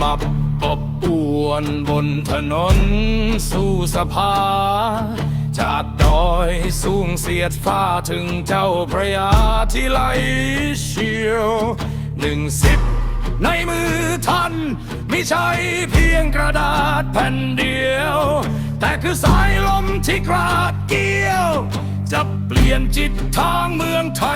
มับอบอวนบนถนนสู่สภา จากดอยสูงเสียดฟ้าถึงเจ้าพระยาที่ไหลเชียวหนึ่งสิบในมือท่านไม่ใช่เพียงกระดาษแผ่นเดียว แต่คือสายลมที่กราดเกี่ยว จะเปลี่ยนจิตทางเมืองไทย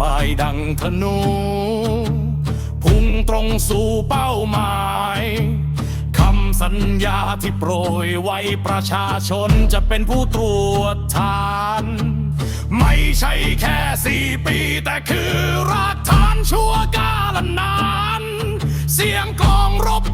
บายดังธนู พุ่งตรงสู่เป้าหมายคำสัญญาที่โปรยไว้ประชาชนจะเป็นผู้ตรวจทาน ไม่ใช่แค่สี่ปีแต่คือรากฐานชั่วกาลนาน เสียงกองรบ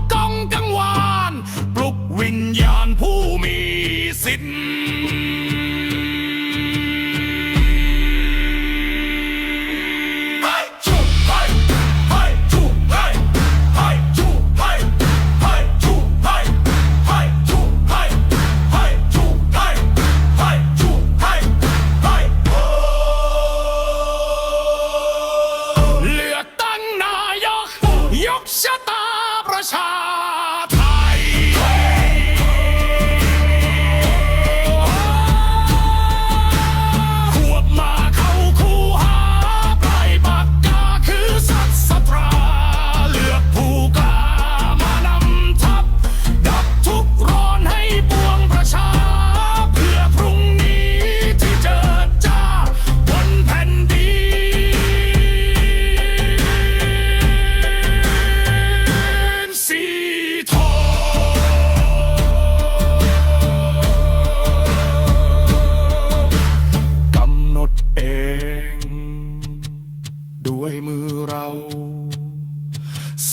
ด้วยมือเรา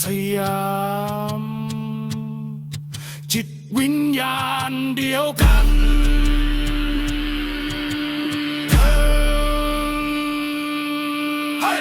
สยาม จิตวิญญาณเดียวกันเฮ้